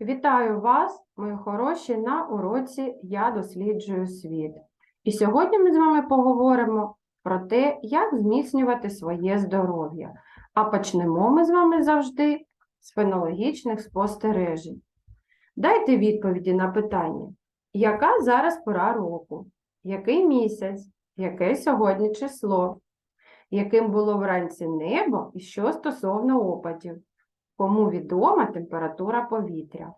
Вітаю вас, мої хороші, на уроці Я досліджую світ. І сьогодні ми з вами поговоримо про те, як зміцнювати своє здоров'я. А почнемо ми з вами завжди з фенологічних спостережень. Дайте відповіді на питання, яка зараз пора року, який місяць, яке сьогодні число, яким було вранці небо і що стосовно опадів. Кому відома температура повітря?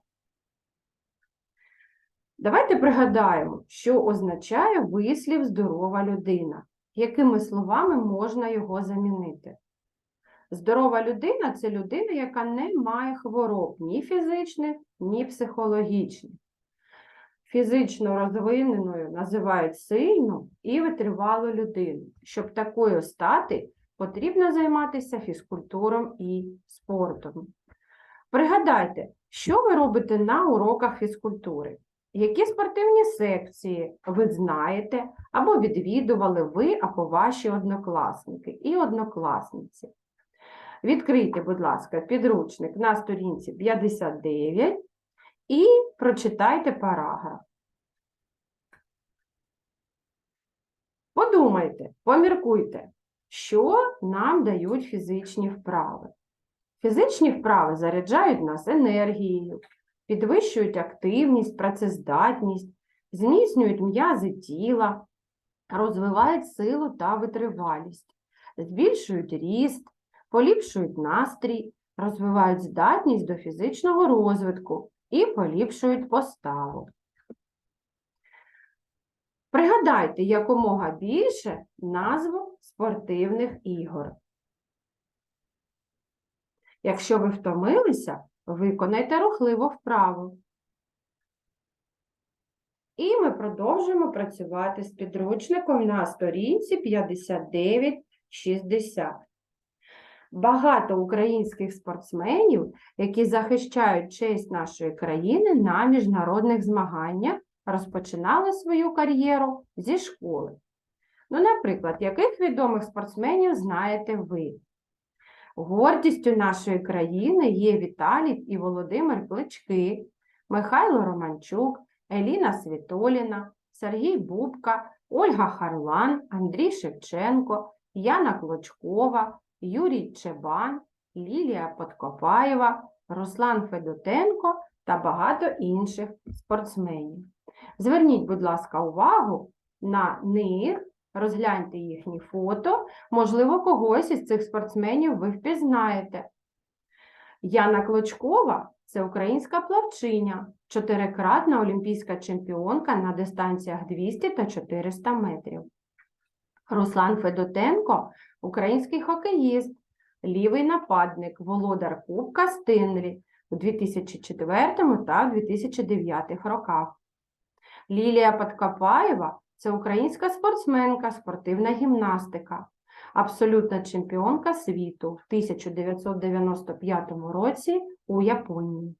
Давайте пригадаємо, що означає вислів здорова людина, якими словами можна його замінити. Здорова людина це людина, яка не має хвороб ні фізичних, ні психологічних. Фізично розвиненою називають сильну і витривалу людину. Щоб такою стати, потрібно займатися фізкультуром і спортом. Пригадайте, що ви робите на уроках фізкультури? Які спортивні секції ви знаєте або відвідували ви або ваші однокласники і однокласниці? Відкрийте, будь ласка, підручник на сторінці 59 і прочитайте параграф. Подумайте, поміркуйте, що нам дають фізичні вправи. Фізичні вправи заряджають нас енергією, підвищують активність, працездатність, зміцнюють м'язи тіла, розвивають силу та витривалість, збільшують ріст, поліпшують настрій, розвивають здатність до фізичного розвитку і поліпшують поставу. Пригадайте якомога більше назву спортивних ігор. Якщо ви втомилися, виконайте рухливо вправу. І ми продовжуємо працювати з підручником на сторінці 59-60. Багато українських спортсменів, які захищають честь нашої країни на міжнародних змаганнях, розпочинали свою кар'єру зі школи. Ну, наприклад, яких відомих спортсменів знаєте ви? Гордістю нашої країни є Віталій і Володимир Клички, Михайло Романчук, Еліна Світоліна, Сергій Бубка, Ольга Харлан, Андрій Шевченко, Яна Клочкова, Юрій Чебан, Лілія Подкопаєва, Руслан Федотенко та багато інших спортсменів. Зверніть, будь ласка, увагу на них, розгляньте їхні фото, можливо, когось із цих спортсменів ви впізнаєте. Яна Клочкова це українська плавчиня, чотирикратна олімпійська чемпіонка на дистанціях 200 та 400 метрів. Руслан Федотенко український хокеїст, лівий нападник, володар Кубка Стинлі у 2004 та 2009 роках. Лілія Подкопаєва це українська спортсменка, спортивна гімнастика, абсолютна чемпіонка світу в 1995 році у Японії.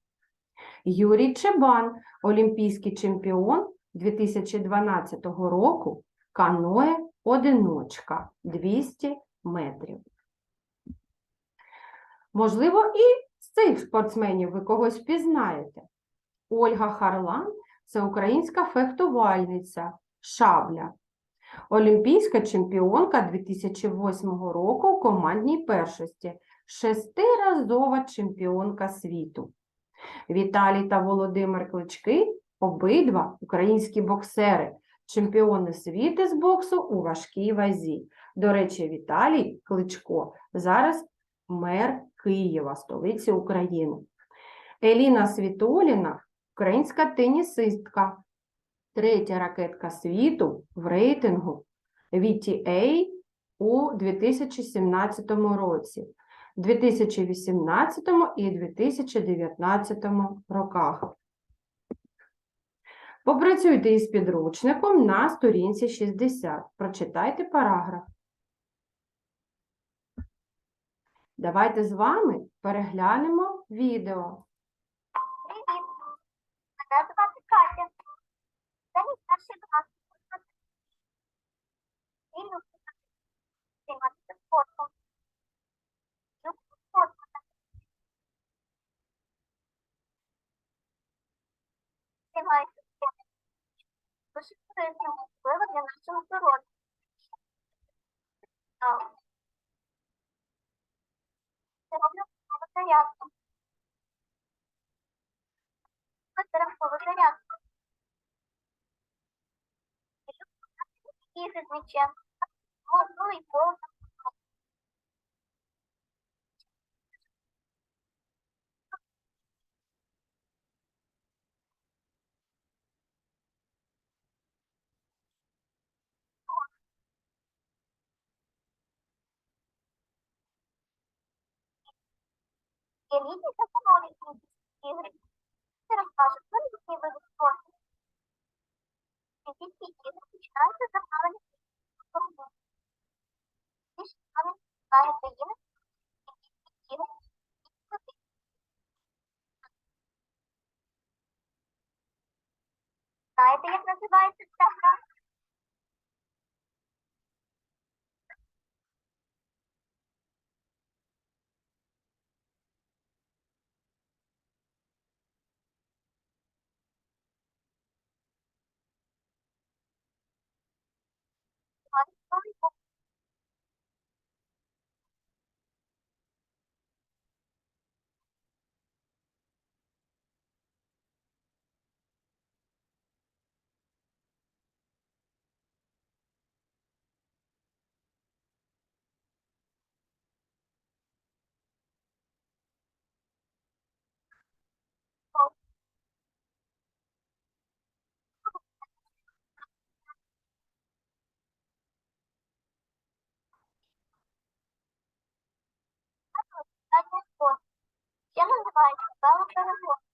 Юрій Чебан, олімпійський чемпіон 2012 року, каное одиночка 200 метрів. Можливо, і з цих спортсменів ви когось впізнаєте. Ольга Харлан це українська фехтувальниця, шабля. Олімпійська чемпіонка 2008 року у командній першості, шестиразова чемпіонка світу. Віталій та Володимир Клички обидва українські боксери, чемпіони світу з боксу у важкій вазі. До речі, Віталій Кличко зараз мер Києва, столиці України. Еліна Світоліна українська тенісистка, третя ракетка світу в рейтингу VTA у 2017 році, 2018 і 2019 роках. Попрацюйте із підручником на сторінці 60. Прочитайте параграф. Давайте з вами переглянемо відео. Можливо для нашого здоров'я. Це роблю зарядку. Це зарядку. М'ячем. Ну і пол. Є літні та зимові олімпійські ігри. Це розкаже про які види спорту. Олімпійські ігри починаються з I'm sorry for by developer work.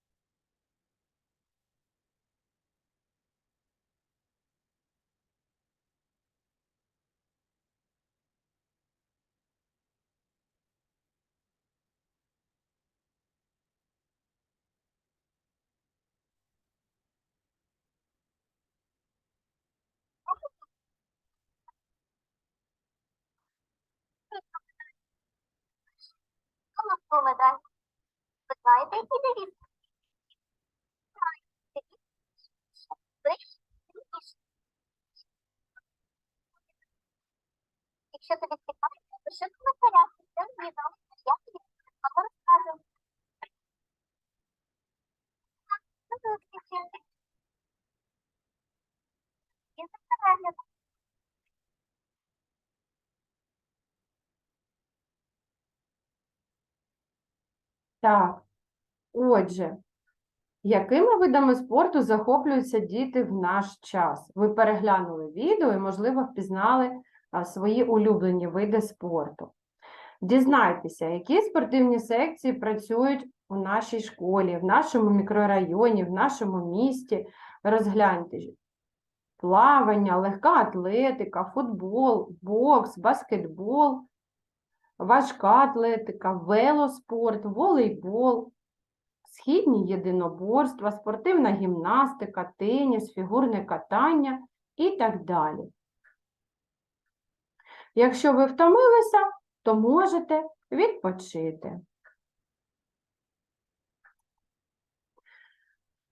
Знаєте, які девіз? Якщо тобі цікаво, пиши в коментарях під цим відео. Я тобі вам розкажу. До зустрічі. І за. Так, отже, якими видами спорту захоплюються діти в наш час? Ви переглянули відео і, можливо, впізнали свої улюблені види спорту. Дізнайтеся, які спортивні секції працюють у нашій школі, в нашому мікрорайоні, в нашому місті. Розгляньте плавання, легка атлетика, футбол, бокс, баскетбол, важка атлетика, велоспорт, волейбол, східні єдиноборства, спортивна гімнастика, теніс, фігурне катання і так далі. Якщо ви втомилися, то можете відпочити.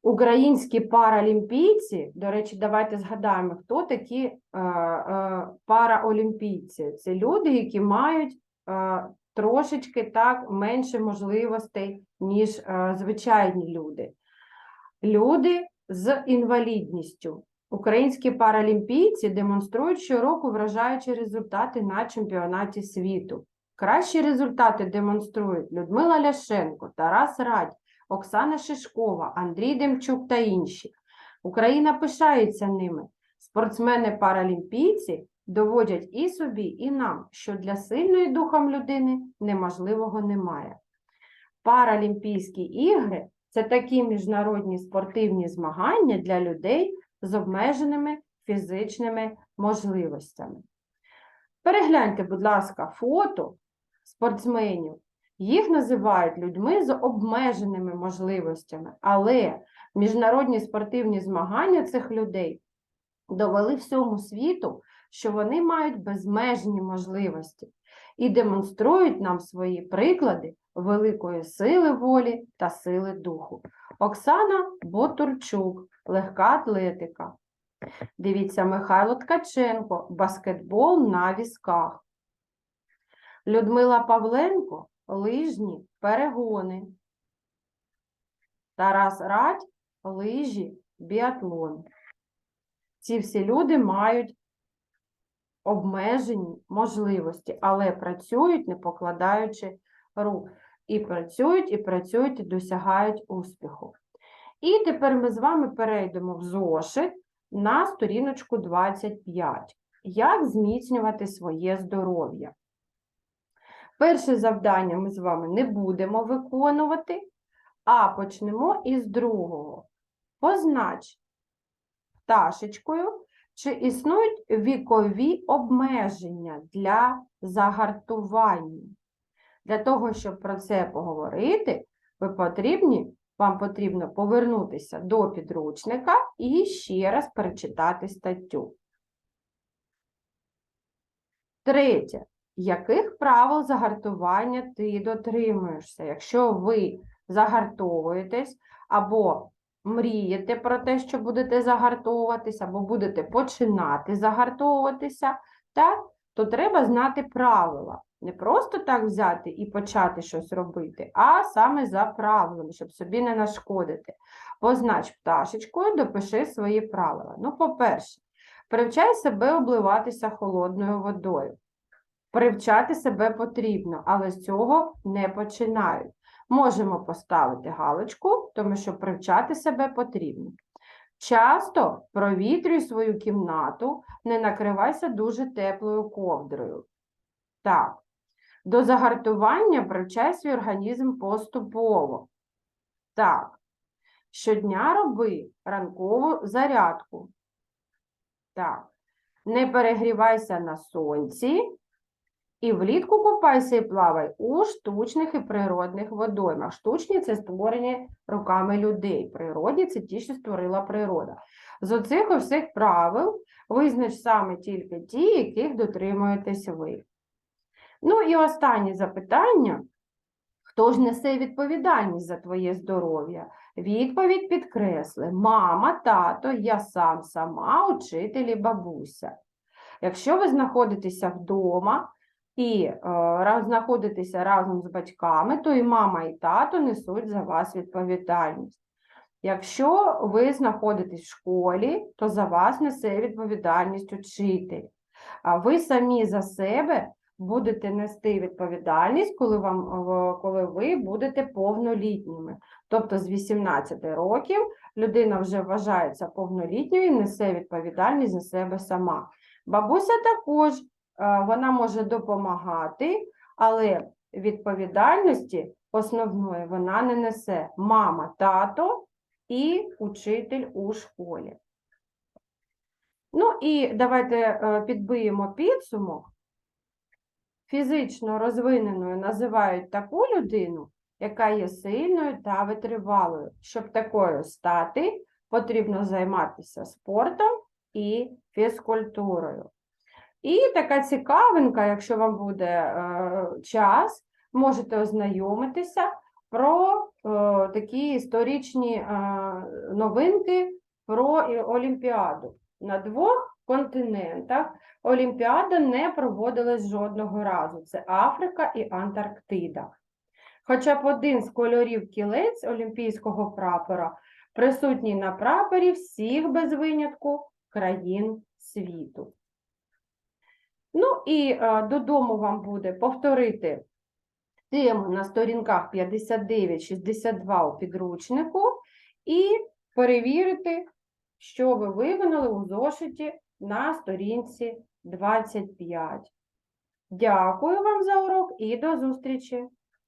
Українські паралімпійці, до речі, давайте згадаємо, хто такі е, е, параолімпійці. Це люди, які мають е, трошечки так менше можливостей, ніж е, звичайні люди. Люди з інвалідністю. Українські паралімпійці демонструють щороку вражаючі результати на чемпіонаті світу. Кращі результати демонструють Людмила Ляшенко, Тарас Радь, Оксана Шишкова, Андрій Демчук та інші. Україна пишається ними. Спортсмени-паралімпійці доводять і собі, і нам, що для сильної духом людини неможливого немає. Паралімпійські ігри це такі міжнародні спортивні змагання для людей з обмеженими фізичними можливостями. Перегляньте, будь ласка, фото спортсменів. Їх називають людьми з обмеженими можливостями, але міжнародні спортивні змагання цих людей довели всьому світу, що вони мають безмежні можливості і демонструють нам свої приклади великої сили волі та сили духу. Оксана Ботурчук, легка атлетика. Дивіться, Михайло Ткаченко, баскетбол на візках. Людмила Павленко, лижні перегони. Тарас Радь, лижі, біатлон. Ці всі люди мають обмежені можливості, але працюють, не покладаючи рук. І працюють, і працюють, і досягають успіху. І тепер ми з вами перейдемо в зошит на сторіночку 25. Як зміцнювати своє здоров'я? Перше завдання ми з вами не будемо виконувати, а почнемо із другого. Познач пташечкою, чи існують вікові обмеження для загартування. Для того, щоб про це поговорити, ви потрібні, вам потрібно повернутися до підручника і ще раз перечитати статтю. Третє. Яких правил загартування ти дотримуєшся? Якщо ви загартовуєтесь або мрієте про те, що будете загартовуватись, або будете починати загартовуватися, так, то треба знати правила. Не просто так взяти і почати щось робити, а саме за правилами, щоб собі не нашкодити. Познач пташечкою, допиши свої правила. Ну, по-перше, привчай себе обливатися холодною водою. Привчати себе потрібно, але з цього не починають. Можемо поставити галочку, тому що привчати себе потрібно. Часто провітрюй свою кімнату, не накривайся дуже теплою ковдрою. Так, до загартування привчай свій організм поступово. Так, щодня роби ранкову зарядку. Так, не перегрівайся на сонці. І влітку купайся і плавай у штучних і природних водоймах. Штучні це створені руками людей. Природні це ті, що створила природа. З оцих усіх правил визнач саме тільки ті, яких дотримуєтесь ви. Ну і останнє запитання. Хто ж несе відповідальність за твоє здоров'я? Відповідь підкресли: мама, тато, я сам, сама, учитель і бабуся. Якщо ви знаходитеся вдома, і е, раз- знаходитеся разом з батьками, то і мама, і тато несуть за вас відповідальність. Якщо ви знаходитесь в школі, то за вас несе відповідальність учитель. А ви самі за себе будете нести відповідальність, коли, вам, коли ви будете повнолітніми. Тобто з 18 років людина вже вважається повнолітньою і несе відповідальність за себе сама. Бабуся також вона може допомагати, але відповідальності основної вона не несе мама, тато і учитель у школі. Ну і давайте е, підбиємо підсумок. Фізично розвиненою називають таку людину, яка є сильною та витривалою. Щоб такою стати, потрібно займатися спортом і фізкультурою. І така цікавинка, якщо вам буде е, час, можете ознайомитися про е, такі історичні е, новинки про Олімпіаду. На двох континентах Олімпіада не проводилась жодного разу. Це Африка і Антарктида. Хоча б один з кольорів кілець олімпійського прапора присутній на прапорі всіх без винятку країн світу. Ну і е, додому вам буде повторити тему на сторінках 59-62 у підручнику і перевірити, що ви виконали у зошиті на сторінці 25. Дякую вам за урок і до зустрічі!